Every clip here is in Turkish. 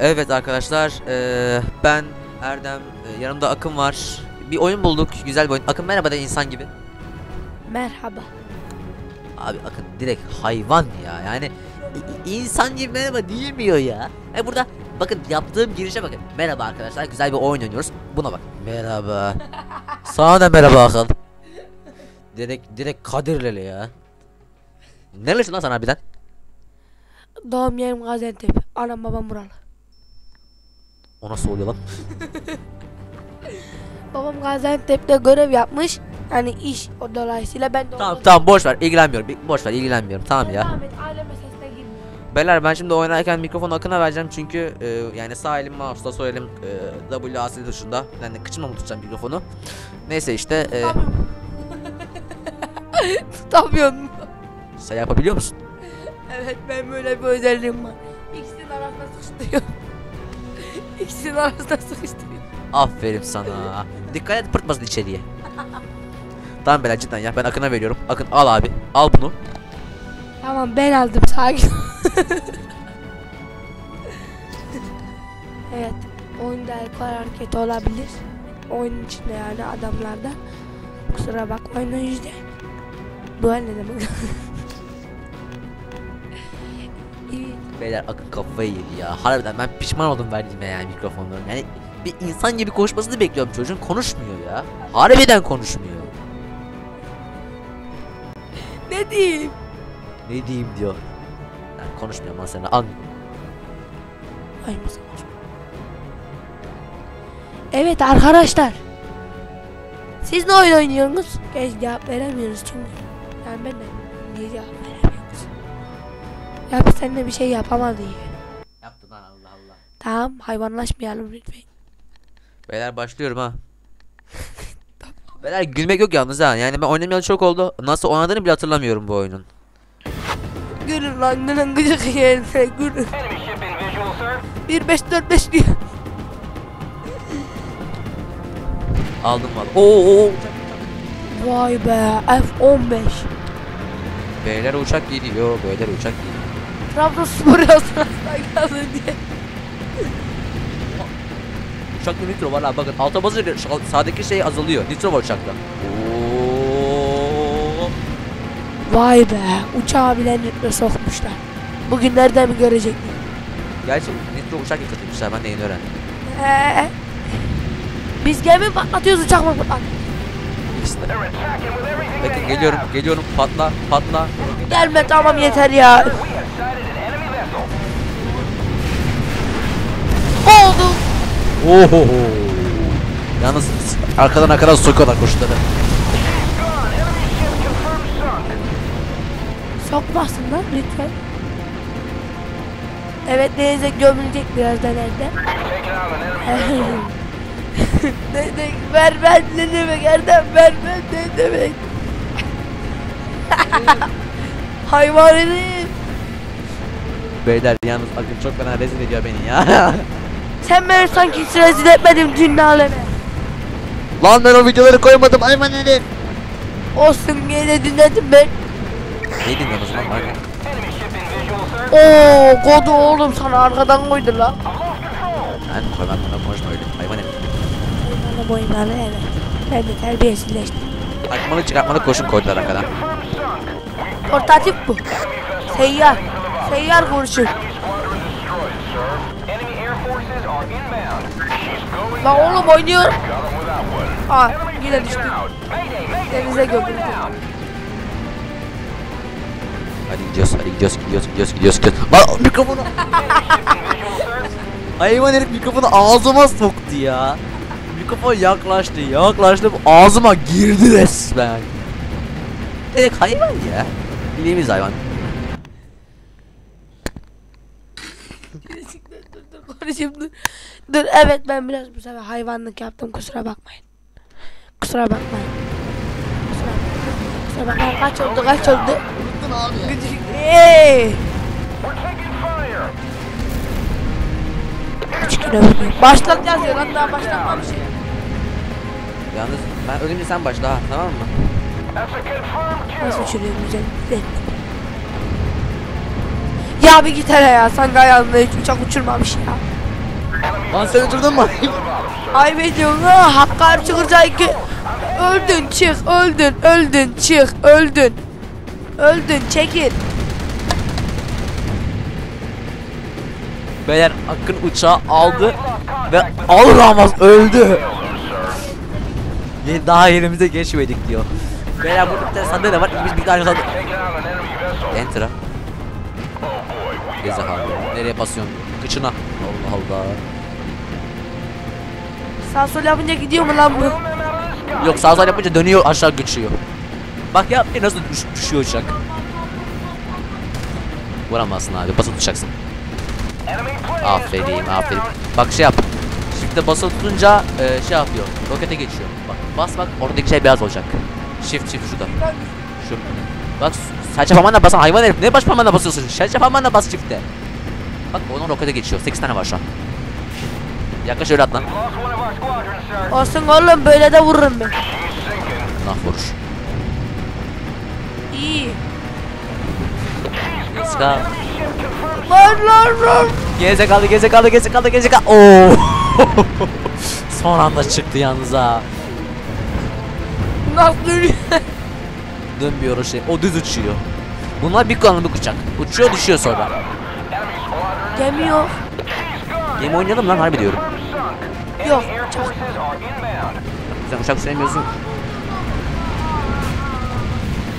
Evet arkadaşlar eee, ben Erdem eee, yanımda Akın var. Bir oyun bulduk güzel bir oyun. Akın merhaba de insan gibi. Merhaba. Abi Akın direkt hayvan ya yani insan gibi merhaba diyemiyor ya. E burada bakın yaptığım girişe bakın. Merhaba arkadaşlar güzel bir oyun oynuyoruz. Buna bak. Merhaba. Sana da merhaba Akın. Direkt direkt Kadirlili ya. Nerelisin lan sen harbiden? Doğum yerim Gaziantep. Anam babam buralı. O nasıl oluyor lan? Babam Gaziantep'te görev yapmış. Yani iş o dolayısıyla ben de Tamam orada- tamam boş ver ilgilenmiyorum. Bir- Boş ver ilgilenmiyorum. Tamam ya. Devam et, aile meselesine girme. Beyler ben şimdi oynarken mikrofonu Akın'a vereceğim çünkü e, yani sağ elim mouse'da sol elim e, W asili tuşunda yani kıçımla mı tutacağım mikrofonu neyse işte e, Tutamıyorum. Tutamıyorum. sen yapabiliyor musun? Evet ben böyle bir özelliğim var. İkisinin arasında sıkıştırıyorum. İkisinin arasında sıkıştırıyorum. Aferin sana dikkat et pırtmasın içeriye Tamam beyler cidden ya ben Akın'a veriyorum Akın al abi al bunu Tamam ben aldım sakin. evet oyunda alkol hareketi olabilir. Oyunun içinde yani adamlarda. Kusura bakmayın o yüzden. Ne demek? Beyler Akın kafayı yedi ya harbiden ben pişman oldum verdiğime yani mikrofonu yani bir insan gibi konuşmasını bekliyorum çocuğun konuşmuyor ya Harbiden konuşmuyor Ne diyeyim? Ne diyeyim diyor yani konuşmuyor lan seni an Ay. Evet arkadaşlar. Siz ne oyun oynuyorsunuz? Geç cevap veremiyoruz çünkü. Yani ben de cevap veremiyoruz? Ya biz seninle bir şey yapamadık. Yaptın lan Allah Allah Tamam hayvanlaşmayalım lütfen. Beyler başlıyorum ha. Beyler gülmek yok yalnız ha. Yani ben oynamayalı çok oldu. Nasıl oynadığını bile hatırlamıyorum bu oyunun. Gülün lan gülün gıcık yerine sir. 1 5 4 5 diyor. Aldım valla. Oo, oo. Vay be F15. Beyler uçak gidiyor. Beyler uçak gidiyor. Trabzonspor yazsın geldi diye. Uçakta nitro var ha bakın. Alta basınca sağdaki şey azalıyor. Nitro var uçakta. Oo. Vay be uçağı bile nitro sokmuşlar. Bugün nerede mi görecek? Gerçi nitro uçak yıkatmışlar. Ben de yeni öğrendim. Ee, biz gemi patlatıyoruz uçak mı patlat? İkisi de. They're attacking with everything Bakın geliyorum. Geliyorum. Patla. Patla. Gelme tamam yeter ya. Oldu. Oho. Yalnız arkadan arkadan sokuyorlar kuşları. She's gone. Enemy ship confirmed sunk. Sokmasın lan lütfen. Evet denize gömülecek birazdan vessel. ne, ne, ver ver ne demek Erdem ver ver ne demek. Hayvan herif. Beyler yalnız Akın çok fena rezil ediyor beni ya. Sen beni sanki hiç rezil etmedin cümle aleme. Lan ben o videoları koymadım hayvan herif. Olsun gene dinledim ben. Ne in visual, sir. Oo kodu oğlum sana arkadan koydu la. Lan koy ben bundan konuşma öyle hayvan herif. Boymalı boymalı evet. Ben de terbiyesizleştim. Takmalı çıkartmalı koşun koydular arkadan. Portatif bu. Seyyar. Seyyar kurşun. La oğlum oynuyor. Got 'em without one. Aa yine düştü. Denize gömüldü. Hadi gidiyoruz hadi gidiyoruz gidiyoruz gidiyoruz gidiyoruz gidiyoruz. Lan mikrofonu. Hayvan herif mikrofonu ağzıma soktu ya. Mikrofon yaklaştı yaklaştı ağzıma girdi resmen. Dedik hayvan ya. Bildiğimiz hayvan. Dur dur dur. Evet ben biraz bu sefer hayvanlık yaptım kusura bakmayın. Kusura bakmayın. Kusura bakmayın. Kusura bakmayın. Kaç oldu kaç oldu? Gıcık. Eee. Vuruyor? Başlat yazıyor lan daha başlatmamış. Yalnız ben ölünce sen başla ha tamam mı? Nasıl uçuruyor güzel. güzel. Ya bir git hele ya. Sanki ayağında hiç uçak uçurmamış ya. Lan sen uçurdun mu? Ay ediyorsun ha Hakkari çıkacak ki. Öldün çık öldün öldün çık öldün. Öldün çekil. Beyler Akın uçağı aldı ve alır almaz öldü. Daha yerimize geçmedik diyor. Beyler burada bir tane da var. Biz bir tane vessel. Enter'a. Gezekalı. Nereye basıyorsun? Kıçına. Allah Allah. Sağ sol yapınca gidiyor mu lan bu? Yok sağ sol yapınca dönüyor aşağı geçiyor. Bak ya nasıl düş- düşüyor uçak. Vuramazsın abi basılı tutacaksın. Aferin aferin. Bak şey yap. Shift'e basılı tutunca e, şey yapıyor. Rokete geçiyor. Bak bas bak oradaki şey beyaz olacak. Shift shift şurada. Şu. Bak serçe parmağınla basan hayvan herif. Ne baş parmağınla basıyorsun? Serçe parmağınla bas shift'e. Bak onun rokete geçiyor. 8 tane var şu an. Yaklaş öyle at lan. Olsun oğlum böyle de vururum ben. Nah vuruş. İyi. Let's go. Lan lan lan. Geze kaldı, geze kaldı, geze kaldı, geze kaldı. Oo. Son anda çıktı yalnız ha. Nasıl dönüyor? Dönmüyor o şey. O düz uçuyor. Bunlar bir kullanımlık uçak. Uçuyor düşüyor sonra. Gemi yok. Game oynayalım lan harbi diyorum. Yok, çok-. Sen uçak sevmiyorsun.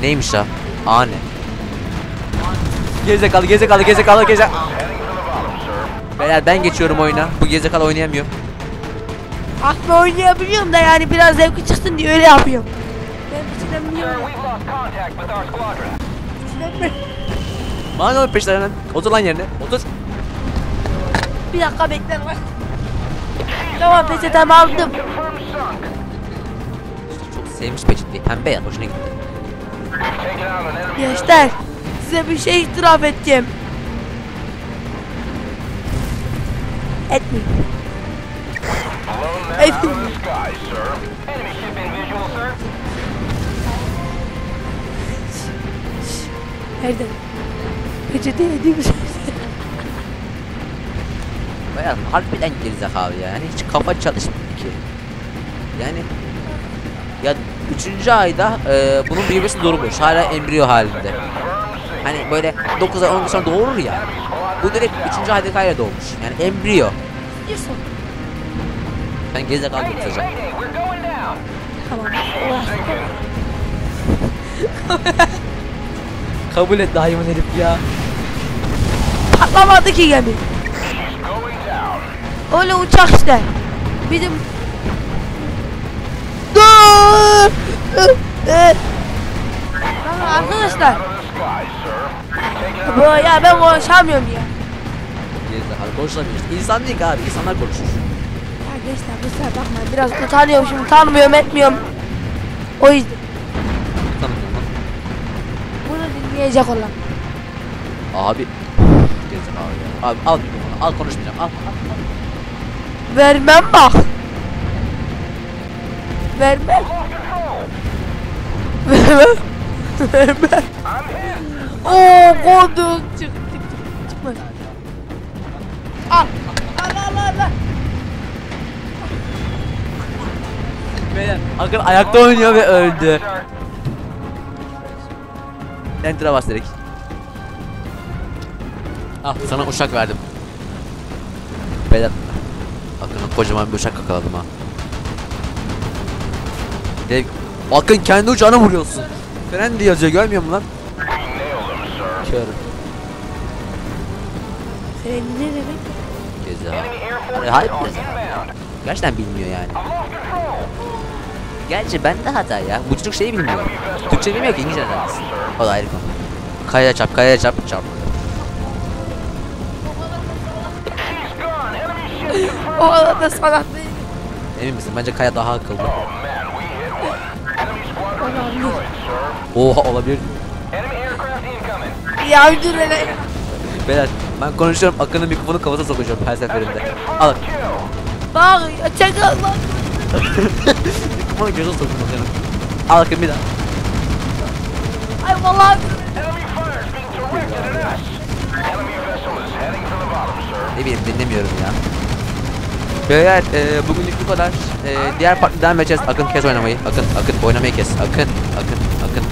Neymiş ya? A ne? Gezekalı, gezekalı, gezekalı, geze. Heading for the bottom, sir. Beyler ben geçiyorum oyuna. Bu gezekalı oynayamıyor. Aslında oynayabiliyorum da yani biraz zevki çıksın diye öyle yapıyorum. Ben bitiremiyorum. Bana ne peşler hemen. Otur lan yerine. Otur. Bir dakika bekle bak. Tamam peçetemi aldım. Çok sevmiş peçeteyi. Pembe ya. Hoşuna gitti. Gençler size bir şey itiraf edeceğim. Etmeyin. Them Hey. out şey. Baya harbiden gerizekalı ya. Yani hiç kafa çalışmıyor ki. Yani ya 3. ayda e, bunun büyümesi durmuş. Hala embriyo halinde. Hani böyle 9 ay 10 gün sonra doğurur ya. Bu direkt 3. ayda kayla doğmuş. Yani embriyo. Ben gerizekalı. Tamam. Kabul et hayvan herif ya. Patlamadı ki gemi. Öyle uçak işte. Bizim... Dur! Arkadaşlar. Ya ben konuşamıyorum ya. Gerizekalı konuşamıyoruz. İnsan değil ki abi. insanlar konuşur. Gençler bu sefer bakmayın biraz utanıyorum şimdi tanımıyorum etmiyorum. O yüzden Tanımıyorum lan. bunu dinleyecek olan. Abi. Gerizekalı ya. Abi al mikrofonu. Al konuşmayacağım. Al. al, al. Vermem bak. Vermem. Vermem. Vermem. Oo kodum. Çık çık çık. Çıkma. Al. Al al al. Beyler Akın ayakta oynuyor ve öldü. Enter'a bas direkt. Al sana uçak verdim. Beyler Akın'a kocaman bir uçak kakaladım ha. Direkt Akın kendi uçağına vuruyorsun. Fren diye yazıyor görmüyor musun lan? Kör. Senin ne demek? Gezi ha. Hayır, inbound. Gerçekten bilmiyor yani. Gerçi ben de hata ya. Bu çocuk şeyi bilmiyor. Türkçe bilmiyor ki İngilizce öğrensin. O da ayrı konu. Kayaya çarp, kayaya çarp, çarp. O arada sanat değil. Emin misin? Bence kaya daha akıllı. Oh. Oha olabilir. Ya dur hele. Beyler ben konuşuyorum Akın'ın mikrofonu kafasına sokacağım her seferinde. Al. Bak ya çek lan. mikrofonu gözüne sokun Akın'ın. Al Akın bir daha. Ay vallahi. Ne bileyim dinlemiyorum ya. Beyler e, bugünlük bu kadar. E, diğer partide devam edeceğiz. Akın kes oynamayı. Akın, akın oynamayı kes. Akın, akın, akın.